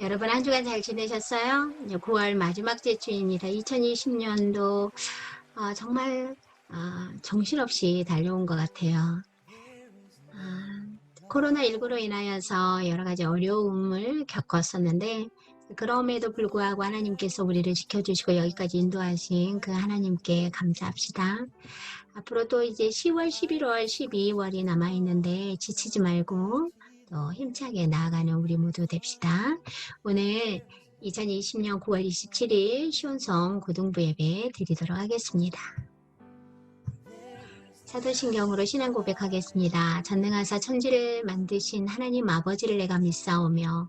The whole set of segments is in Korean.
여러분 한 주간 잘 지내셨어요? 이제 9월 마지막 주입니다. 2020년도 어, 정말 어, 정신없이 달려온 것 같아요. 아, 코로나19로 인하여서 여러 가지 어려움을 겪었었는데 그럼에도 불구하고 하나님께서 우리를 지켜주시고 여기까지 인도하신 그 하나님께 감사합시다. 앞으로 또 이제 10월, 11월, 12월이 남아있는데 지치지 말고 또 힘차게 나아가는 우리 모두 됩시다. 오늘 2020년 9월 27일 시온성 고등부 예배 드리도록 하겠습니다. 사도신경으로 신앙 고백하겠습니다. 전능하사 천지를 만드신 하나님 아버지를 내가 믿사오며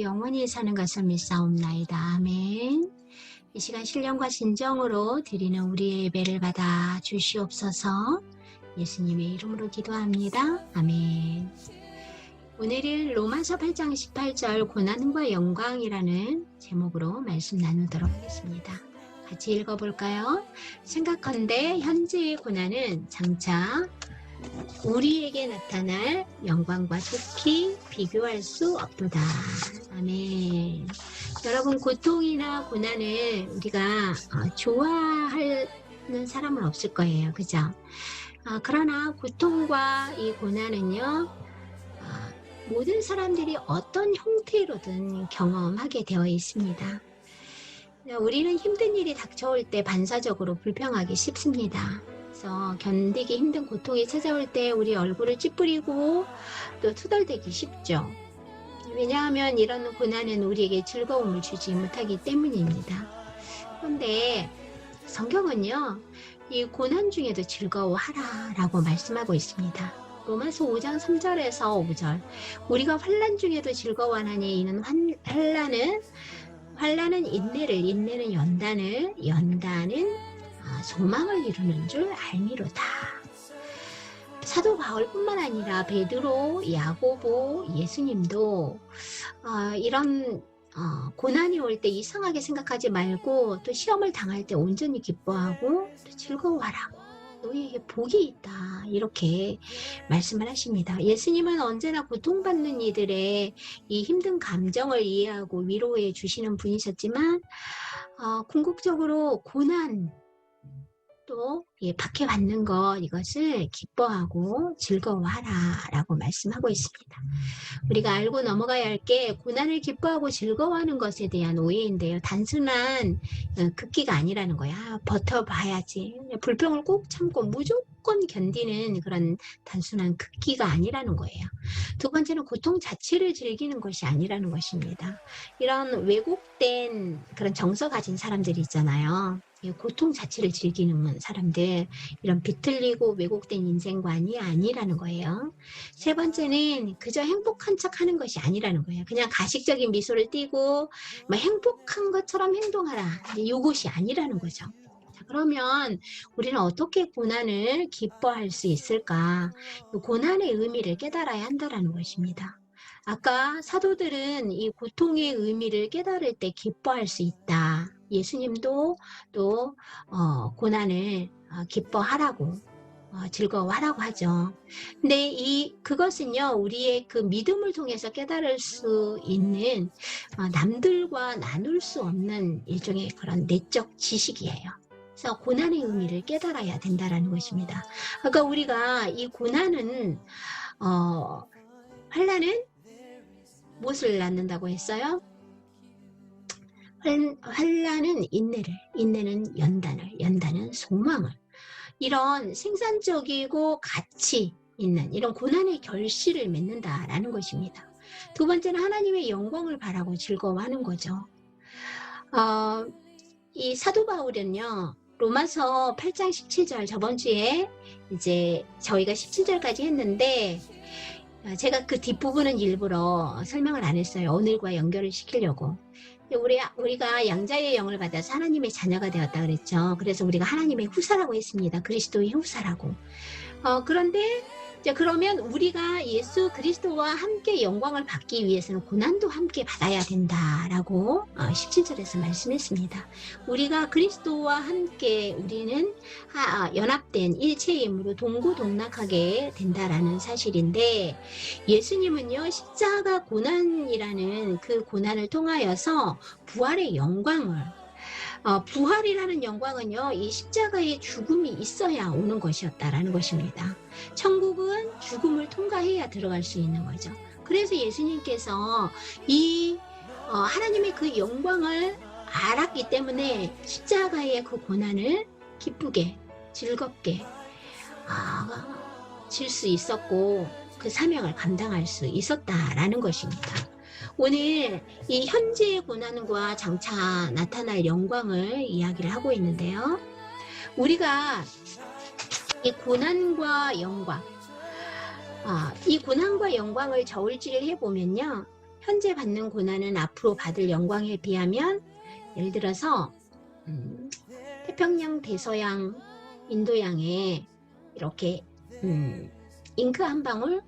영원히 사는 것을 믿사옵나이다. 아멘. 이 시간 신령과 진정으로 드리는 우리의 예배를 받아 주시옵소서. 예수님의 이름으로 기도합니다. 아멘. 오늘은 로마서 8장 18절 고난과 영광이라는 제목으로 말씀 나누도록 하겠습니다. 같이 읽어볼까요? 생각컨대 현재의 고난은 장차 우리에게 나타날 영광과 좋게 비교할 수 없도다. 아멘. 여러분 고통이나 고난을 우리가 어, 좋아하는 사람은 없을 거예요. 그죠? 어, 그러나 고통과 이 고난은요. 어, 모든 사람들이 어떤 형태로든 경험하게 되어 있습니다. 우리는 힘든 일이 닥쳐올 때 반사적으로 불평하기 쉽습니다. 그래서 견디기 힘든 고통이 찾아올 때 우리 얼굴을 찌푸리고 또 투덜대기 쉽죠. 왜냐하면 이런 고난은 우리에게 즐거움을 주지 못하기 때문입니다. 그런데 성경은요, 이 고난 중에도 즐거워하라 라고 말씀하고 있습니다. 로마서 5장 3절에서 5절 우리가 환란 중에도 즐거워하니 이는 환, 환란은 환란은 인내를 인내는 연단을 연단은 아, 소망을 이루는 줄 알미로다. 사도 바울뿐만 아니라 베드로, 야고보, 예수님도 어, 이런 어, 고난이 올 때 이상하게 생각하지 말고 또 시험을 당할 때 온전히 기뻐하고 또 즐거워하라고 너희에게 복이 있다 이렇게 말씀을 하십니다. 예수님은 언제나 고통받는 이들의 이 힘든 감정을 이해하고 위로해 주시는 분이셨지만 어, 궁극적으로 고난 또 예, 박해받는 것 이것을 기뻐하고 즐거워하라 라고 말씀하고 있습니다. 우리가 알고 넘어가야 할 게 고난을 기뻐하고 즐거워하는 것에 대한 오해인데요. 단순한 어, 극기가 아니라는 거야. 버텨봐야지. 불평을 꼭 참고 무조건 견디는 그런 단순한 극기가 아니라는 거예요. 두 번째는 고통 자체를 즐기는 것이 아니라는 것입니다. 이런 왜곡된 그런 정서 가진 사람들이 있잖아요. 이 고통 자체를 즐기는 사람들 이런 비틀리고 왜곡된 인생관이 아니라는 거예요. 세 번째는 그저 행복한 척 하는 것이 아니라는 거예요. 그냥 가식적인 미소를 띠고 뭐 행복한 것처럼 행동하라. 이것이 아니라는 거죠. 자, 그러면 우리는 어떻게 고난을 기뻐할 수 있을까? 이 고난의 의미를 깨달아야 한다는 것입니다. 아까 사도들은 이 고통의 의미를 깨달을 때 기뻐할 수 있다. 예수님도 또 어, 고난을 어, 기뻐하라고 어, 즐거워하라고 하죠. 근데 이 그것은요 우리의 그 믿음을 통해서 깨달을 수 있는 어, 남들과 나눌 수 없는 일종의 그런 내적 지식이에요. 그래서 고난의 의미를 깨달아야 된다라는 것입니다. 아까 우리가 이 고난은 어, 환란은 무엇을 낳는다고 했어요? 환, 환란은 인내를, 인내는 연단을, 연단은 소망을. 이런 생산적이고 가치 있는 이런 고난의 결실을 맺는다라는 것입니다. 두 번째는 하나님의 영광을 바라고 즐거워하는 거죠. 어, 이 사도 바울은요, 로마서 8장 17절 저번 주에 이제 저희가 17절까지 했는데 어, 제가 그 뒷부분은 일부러 설명을 안 했어요. 오늘과 연결을 시키려고. 우리, 우리가 양자의 영을 받아서 하나님의 자녀가 되었다 그랬죠. 그래서 우리가 하나님의 후사라고 했습니다. 그리스도의 후사라고. 어, 그런데 이제 그러면 우리가 예수 그리스도와 함께 영광을 받기 위해서는 고난도 함께 받아야 된다라고 어, 17절에서 말씀했습니다. 우리가 그리스도와 함께 우리는 하- 연합된 일체의 힘으로 동고동락하게 된다라는 사실인데 예수님은요 십자가 고난이라는 그 고난을 통하여서 부활의 영광을 어, 부활이라는 영광은요 이 십자가의 죽음이 있어야 오는 것이었다라는 것입니다. 천국은 죽음을 통과해야 들어갈 수 있는 거죠. 그래서 예수님께서 이 어, 하나님의 그 영광을 알았기 때문에 십자가의 그 고난을 기쁘게 즐겁게 아, 질수 있었고 그 사명을 감당할 수 있었다라는 것입니다. 오늘 이 현재의 고난과 장차 나타날 영광을 이야기를 하고 있는데요. 우리가 이 고난과 영광, 아, 이 고난과 영광을 저울질을 해보면요. 현재 받는 고난은 앞으로 받을 영광에 비하면 예를 들어서 음, 태평양 대서양 인도양에 이렇게 음, 잉크 한 방울을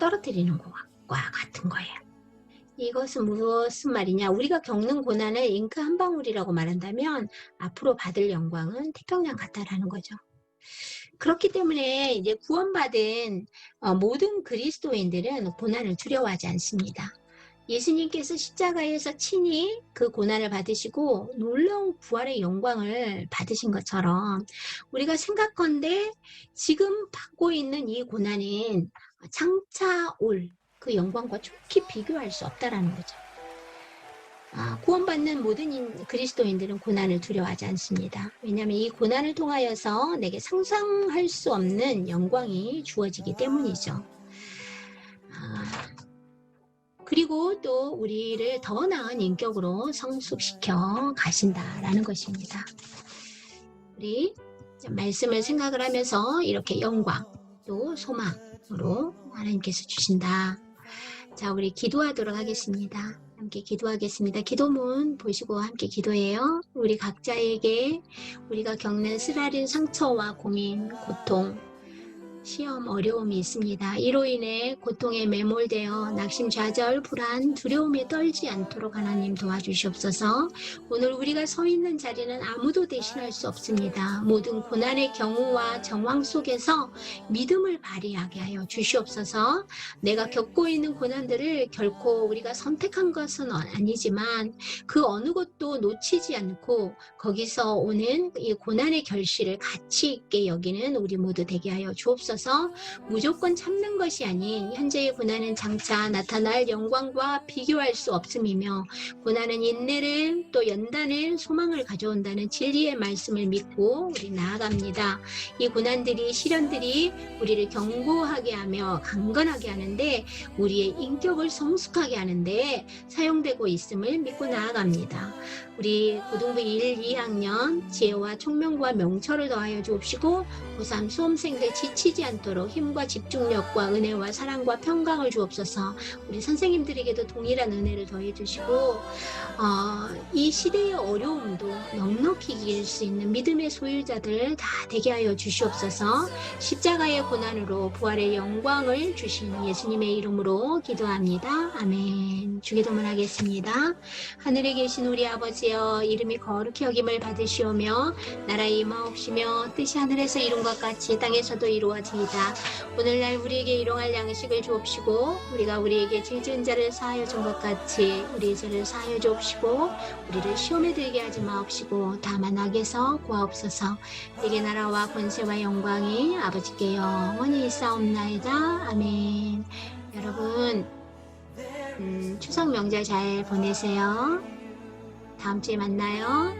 떨어뜨리는 것과 같은 거예요. 이것은 무슨 말이냐? 우리가 겪는 고난을 잉크 한 방울이라고 말한다면 앞으로 받을 영광은 태평양 같다라는 거죠. 그렇기 때문에 이제 구원받은 어, 모든 그리스도인들은 고난을 두려워하지 않습니다. 예수님께서 십자가에서 친히 그 고난을 받으시고 놀라운 부활의 영광을 받으신 것처럼 우리가 생각건데 지금 받고 있는 이 고난은 장차 올 그 영광과 좋게 비교할 수 없다라는 거죠. 아, 구원받는 모든 인- 그리스도인들은 고난을 두려워하지 않습니다. 왜냐하면 이 고난을 통하여서 내게 상상할 수 없는 영광이 주어지기 때문이죠. 아, 그리고 또 우리를 더 나은 인격으로 성숙시켜 가신다라는 것입니다. 우리 말씀을 생각을 하면서 이렇게 영광 또 소망으로 하나님께서 주신다. 자, 우리 기도하도록 하겠습니다. 함께 기도하겠습니다. 기도문 보시고 함께 기도해요. 우리 각자에게 우리가 겪는 쓰라린 상처와 고민, 고통, 시험, 어려움이 있습니다. 이로 인해 고통에 매몰되어 낙심, 좌절, 불안, 두려움에 떨지 않도록 하나님 도와주시옵소서. 오늘 우리가 서 있는 자리는 아무도 대신할 수 없습니다. 모든 고난의 경우와 정황 속에서 믿음을 발휘하게 하여 주시옵소서. 내가 겪고 있는 고난들을 결코 우리가 선택한 것은 아니지만 그 어느 것도 놓치지 않고 거기서 오는 이 고난의 결실을 가치 있게 여기는 우리 모두 되게 하여 주옵소서. 무조건 참는 것이 아닌 현재의 고난은 장차 나타날 영광과 비교할 수 없음이며 고난은 인내를 또 연단을 소망을 가져온다는 진리의 말씀을 믿고 우리 나아갑니다. 이 고난들이 시련들이 우리를 견고하게 하며 강건하게 하는데 우리의 인격을 성숙하게 하는데 사용되고 있음을 믿고 나아갑니다. 우리 고등부 1, 2학년 지혜와 총명과 명철을 더하여 주옵시고 고3 수험생들 지치지 않도록 힘과 집중력과 은혜와 사랑과 평강을 주옵소서 우리 선생님들에게도 동일한 은혜를 더해 주시고 어, 이 시대의 어려움도 넉넉히 이길 수 있는 믿음의 소유자들 다 되게 하여 주시옵소서 십자가의 고난으로 부활의 영광을 주신 예수님의 이름으로 기도합니다. 아멘. 주기도문 하겠습니다. 하늘에 계신 우리 아버지여 이름이 거룩히 여김을 받으시오며 나라의 임하옵시며 뜻이 하늘에서 이룬 것 같이 땅에서도 이루어지 이다. 오늘날 우리에게 일용할 양식을 주옵시고 우리가 우리에게 죄 지은 자를 사하여 준 것 같이 우리의 죄를 사하여 주옵시고 우리를 시험에 들게 하지 마옵시고 다만 악에서 구하옵소서 내게 나라와 권세와 영광이 아버지께 영원히 있사옵나이다. 아멘. 여러분 음, 추석 명절 잘 보내세요. 다음 주에 만나요.